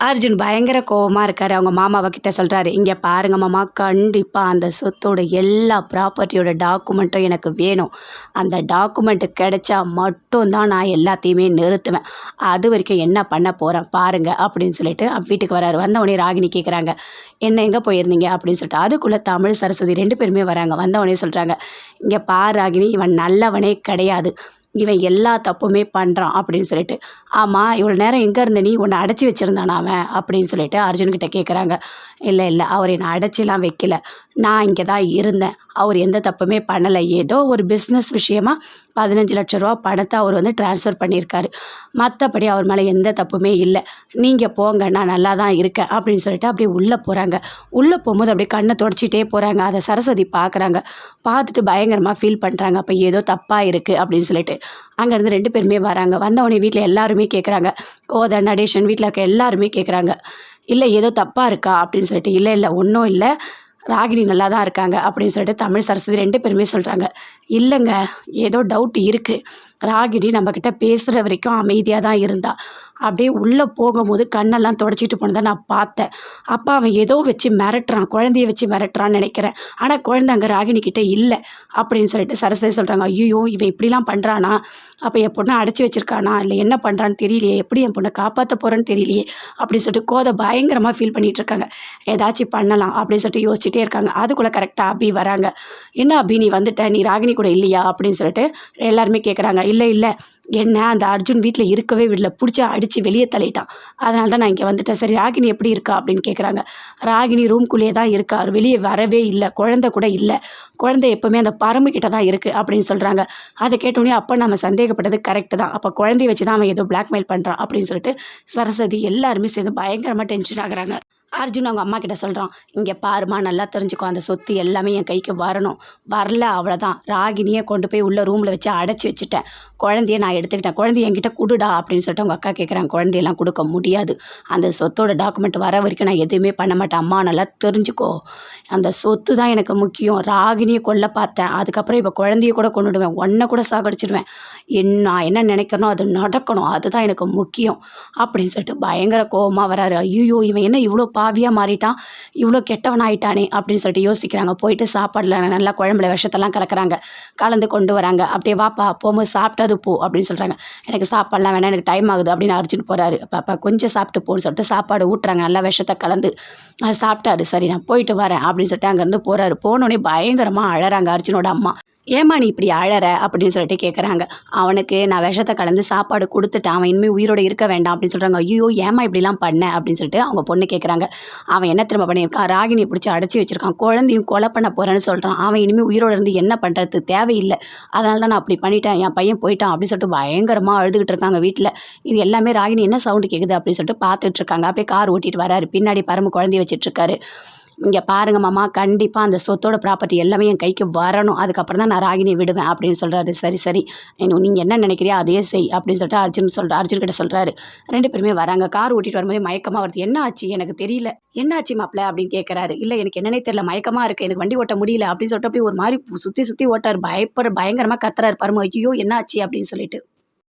அர்ஜுன் பயங்கர கோவமாக இருக்கார். அவங்க மாமாவை கிட்ட சொல்கிறாரு இங்கே பாருங்கள் மாமா கண்டிப்பாக அந்த சொத்தோட எல்லா ப்ராப்பர்ட்டியோட டாக்குமெண்ட்டும் எனக்கு வேணும். அந்த டாக்குமெண்ட்டு கிடைச்சா மட்டும்தான் நான் எல்லாத்தையுமே நிறுத்துவேன். அது வரைக்கும் என்ன பண்ண போகிறேன் பாருங்கள் அப்படின்னு சொல்லிட்டு வீட்டுக்கு வராரு. வந்தவொடனே ராகினி கேட்குறாங்க என்ன எங்கே போயிருந்தீங்க? அப்படின்னு சொல்லிட்டு அதுக்குள்ளே தமிழ் சரஸ்வதி ரெண்டு பேருமே வராங்க. வந்தவொடனே சொல்கிறாங்க இங்கே பார் ராகினி இவன் நல்லவனே கிடையாது. இவன் எல்லா தப்புமே பண்ணுறான் அப்படின்னு சொல்லிட்டு ஆமாம் இவ்வளோ நேரம் எங்கே இருந்த நீ? உன்னை அடைச்சி வச்சுருந்தானா அவன்? அப்படின்னு சொல்லிட்டு அர்ஜுன்கிட்ட கேட்குறாங்க இல்லை இல்லை அவர் என்னை அடைச்சிலாம் வைக்கல. நான் இங்கே தான் இருந்தேன். அவர் எந்த தப்புமே பண்ணலை. ஏதோ ஒரு பிஸ்னஸ் விஷயமா பதினஞ்சு லட்ச ரூபா பணத்தை அவர் வந்து ட்ரான்ஸ்ஃபர் பண்ணியிருக்காரு. மற்றபடி அவர் மேலே எந்த தப்புமே இல்லை. நீங்கள் போங்க நான் நல்லா தான் இருக்கேன் அப்படின்னு சொல்லிட்டு அப்படியே உள்ளே போகிறாங்க உள்ளே போகும்போது அப்படியே கண்ணை தொடச்சிட்டே போகிறாங்க அதை சரஸ்வதி பார்க்குறாங்க. பார்த்துட்டு பயங்கரமாக ஃபீல் பண்ணுறாங்க அப்போ ஏதோ தப்பாக இருக்குது அப்படின்னு சொல்லிட்டு. அங்கேருந்து ரெண்டு பேருமே வராங்க. வந்தவொடனே வீட்டில் எல்லாருமே கேட்குறாங்க. கோதன் நடேஷன் வீட்டில் இருக்க எல்லாருமே கேட்குறாங்க. இல்லை ஏதோ தப்பாக இருக்கா அப்படின்னு சொல்லிட்டு. இல்லை இல்லை ஒன்றும் இல்லை. ராகினி நல்லா தான் இருக்காங்க அப்படின்னு சொல்லிட்டு தமிழ் சரஸ்வதி ரெண்டு பேருமே சொல்கிறாங்க இல்லைங்க ஏதோ டவுட் இருக்குது ராகினி நம்மக்கிட்ட பேசுகிற வரைக்கும் அமைதியாக தான் இருந்தா. அப்படியே உள்ளே போகும்போது கண்ணெல்லாம் தொடச்சிட்டு போனதை நான் பார்த்தேன். அப்போ அவன் ஏதோ வச்சு மிரட்டுறான் குழந்தைய வச்சு மிரட்டுறான்னு நினைக்கிறேன். ஆனால் குழந்தை அங்கே ராகினி கிட்டே இல்லை அப்படின்னு சொல்லிட்டு சரஸ்வதி சொல்கிறாங்க ஐயோ இவன் இப்படிலாம் பண்ணுறானா அப்போ என் பொண்ணை அடைச்சி வச்சிருக்கானா? இல்லை என்ன பண்ணுறான்னு தெரியலையே? எப்படி என் பொண்ணை காப்பாற்ற போகிறேன்னு தெரியலையே? அப்படின்னு சொல்லிட்டு கோதை பயங்கரமாக ஃபீல் பண்ணிகிட்டு இருக்காங்க. ஏதாச்சும் பண்ணலாம் அப்படின்னு சொல்லிட்டு யோசிச்சுட்டே இருக்காங்க. அதுக்குள்ளே கரெக்டாக அபி வராங்க. என்ன அபி நீ வந்துட்ட? நீ ராகினி கூட இல்லையா? அப்படின்னு சொல்லிட்டு எல்லாருமே கேட்குறாங்க இல்லை இல்லை என்ன அந்த அர்ஜுன் வீட்டில் இருக்கவே விடல. பிடிச்சி அடித்து வெளியே தள்ளிட்டான். அதனால தான் நான் இங்கே வந்துட்டேன். சரி ராகினி எப்படி இருக்கா அப்படின்னு கேட்குறாங்க ராகினி ரூம்குள்ளேயே தான் இருக்கா. வெளியே வரவே இல்லை. குழந்தை கூட இல்லை. குழந்தை எப்போவுமே அந்த பரம்புக்கிட்ட தான் இருக்குது அப்படின்னு சொல்கிறாங்க அதை கேட்டோடனே அப்போ நம்ம சந்தேகப்பட்டது கரெக்டு தான். அப்போ குழந்தைய வச்சு தான் அவன் ஏதோ பிளாக்மெயில் பண்ணுறான் அப்படின்னு சொல்லிட்டு சரஸ்வதி எல்லாருமே சேர்ந்து பயங்கரமாக டென்ஷன் ஆகுறாங்க. அர்ஜுன் அவங்க அம்மா கிட்ட சொல்கிறான் இங்கே பாருமா நல்லா தெரிஞ்சுக்கோ அந்த சொத்து எல்லாமே என் கைக்கு வரணும். வரல அவ்வளோதான் ராகினியை கொண்டு போய் உள்ள ரூமில் வச்சு அடைச்சி வச்சுட்டேன். குழந்தைய நான் எடுத்துக்கிட்டேன். குழந்தைய என்கிட்ட கொடுடா அப்படின்னு சொல்லிட்டு அவங்க அக்கா கேட்குறாங்க குழந்தையெல்லாம் கொடுக்க முடியாது. அந்த சொத்தோட டாக்குமெண்ட் வர வரைக்கும் நான் எதுவுமே பண்ண மாட்டேன். அம்மா நல்லா தெரிஞ்சுக்கோ. அந்த சொத்து தான் எனக்கு முக்கியம். ராகினியை கொல்ல பார்த்தேன். அதுக்கப்புறம் இப்போ குழந்தைய கூட கொண்டுடுவேன் ஒன்றை கூட சாகடிச்சிடுவேன் என்ன நான் என்ன நினைக்கிறனோ அது நடக்கணும். அதுதான் எனக்கு முக்கியம் அப்படின்னு சொல்லிட்டு பயங்கர கோபமாக வராரு. ஐயோ இவன் என்ன இவ்வளோ பா பாவியாக மாறிட்டான் இவ்வளோ கெட்டவன் ஆயிட்டானே அப்படின்னு சொல்லிட்டு யோசிக்கிறாங்க. போயிட்டு சாப்பாடில் நல்லா குழம்புல விஷத்தெல்லாம் கலக்கிறாங்க. கலந்து கொண்டு வராங்க. அப்படியே வாப்பா போகும்போது சாப்பிட்டது போ அப்படின்னு சொல்கிறாங்க எனக்கு சாப்பாடெலாம் வேணாம் எனக்கு டைம் ஆகுது அப்படின்னு அர்ஜுன் போகிறாரு பாப்பா கொஞ்சம் சாப்பிட்டு போன்னு சொல்லிட்டு சாப்பாடு ஊட்டுறாங்க. நல்லா விஷத்தை கலந்து அது சாப்பிட்டாரு சரி நான் போயிட்டு வரேன். அப்படின்னு சொல்லிட்டு அங்கேருந்து போகிறாரு போனோடனே பயங்கரமாக அழறாங்க அர்ஜுனோட அம்மா. ஏம்மா நீ இப்படி அழற? அப்படின்னு சொல்லிட்டு கேட்குறாங்க அவனுக்கு நான் விஷத்தை கலந்து சாப்பாடு கொடுத்துட்டேன். அவன் இனிமேல் உயிரோட இருக்க வேண்டாம். அப்படின்னு சொல்கிறாங்க ஐயோ ஏம்மா இப்படிலாம் பண்ண? அப்படின்னு சொல்லிட்டு அவங்க பொண்ணு கேட்குறாங்க அவன் என்ன திரும்ப பண்ணியிருக்கான்? ராகினியை பிடிச்சி அடைச்சி வச்சிருக்கான். குழந்தையும் கொலை பண்ண போகிறேன்னு சொல்கிறான் அவன் இனிமேல் உயிரோட இருந்து என்ன பண்ணுறது தேவையில்லை. அதனால தான் நான் அப்படி பண்ணிட்டேன். என் பையன் போயிட்டான் அப்படின்னு சொல்லிட்டு பயங்கரமாக அழுதுகிட்டு இருக்காங்க வீட்டில் இது எல்லாமே ராகினி என்ன சவுண்டு கேட்குது அப்படின்னு சொல்லிட்டு பார்த்துட்டு இருக்காங்க. அப்படியே கார் ஓட்டிட்டு வராரு. பின்னாடி பரம்பு குழந்தைய வச்சிட்டு இருக்காரு. இங்கே பாருங்க மாமா கண்டிப்பாக அந்த சொத்தோட ப்ராப்பர்ட்டி எல்லாமே என் கைக்கு வரணும். அதுக்கப்புறம் தான் நான் ராகினியை விடுவேன் அப்படின்னு சொல்கிறாரு சரி சரி. நீங்கள் என்ன நினைக்கிறியோ அதே செய் அப்படின்னு சொல்லிட்டு அர்ஜுன் சொல்கிற அர்ஜுன் கிட்ட சொல்கிறாரு ரெண்டு பேருமே வராங்க. கார் ஓட்டிட்டு வரும்போது மயக்கமாக வருது. என்ன ஆச்சு? எனக்கு தெரியல. என்ன ஆச்சு மாப்பிள்ள அப்படின்னு கேட்குறாரு இல்லை எனக்கு என்னன்னே தெரியல. மயக்கமாக இருக்குது எனக்கு வண்டி ஓட்ட முடியல. அப்படின்னு சொல்லிட்டு அப்படியே ஒரு மாதிரி சுற்றி சுற்றி ஓட்டார். பயப்பட பயங்கரமாக கத்துறாரு. பாருங்க. ஐயோ என்ன ஆச்சு? அப்படின்னு சொல்லிட்டு.